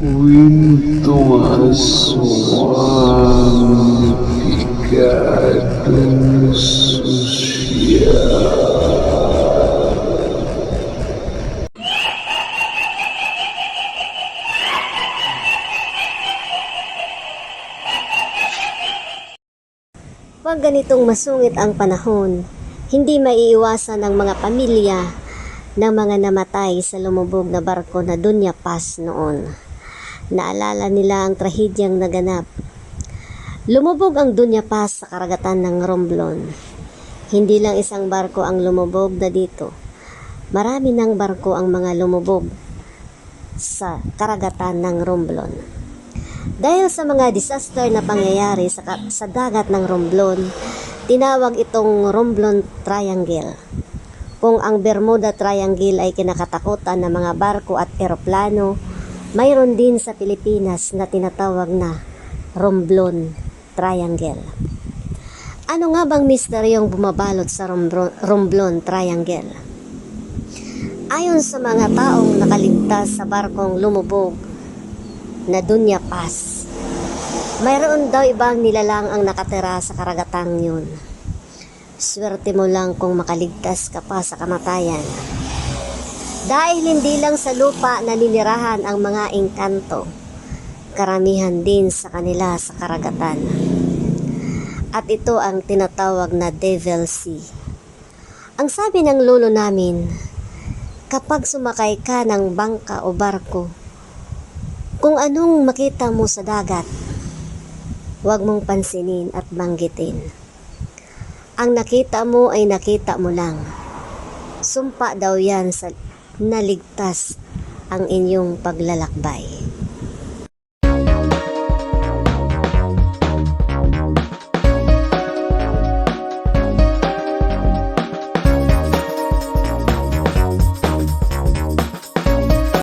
Kwentong aswang pikadong sosyal. Pag ganitong masungit ang panahon, hindi maiiwasan ng mga pamilya ng mga namatay sa lumubog na barko na Dunya Pass noon. Naalala nila ang trahedyang naganap. Lumubog ang Dunya Pass sa karagatan ng Romblon. Hindi lang isang barko ang lumubog na dito. Marami ng barko ang mga lumubog sa karagatan ng Romblon. Dahil sa mga disaster na pangyayari sa, sa dagat ng Romblon, tinawag itong Romblon Triangle. Kung ang Bermuda Triangle ay kinakatakutan ng mga barko at eroplano, mayroon din sa Pilipinas na tinatawag na Romblon Triangle. Ano nga bang misteryong bumabalot sa Romblon Triangle? Ayon sa mga taong nakaligtas sa barkong lumubog na Dunya Pass. Mayroon daw ibang nilalang ang nakatira sa karagatang yun. Swerte mo lang kung makaligtas ka pa sa kamatayan. Dahil hindi lang sa lupa naninirahan ang mga engkanto, karamihan din sa kanila sa karagatan. At ito ang tinatawag na Devil Sea. Ang sabi ng lolo namin, kapag sumakay ka ng bangka o barko, kung anong makita mo sa dagat, huwag mong pansinin at banggitin. Ang nakita mo ay nakita mo lang. Sumpa daw yan sa naligtas ang inyong paglalakbay.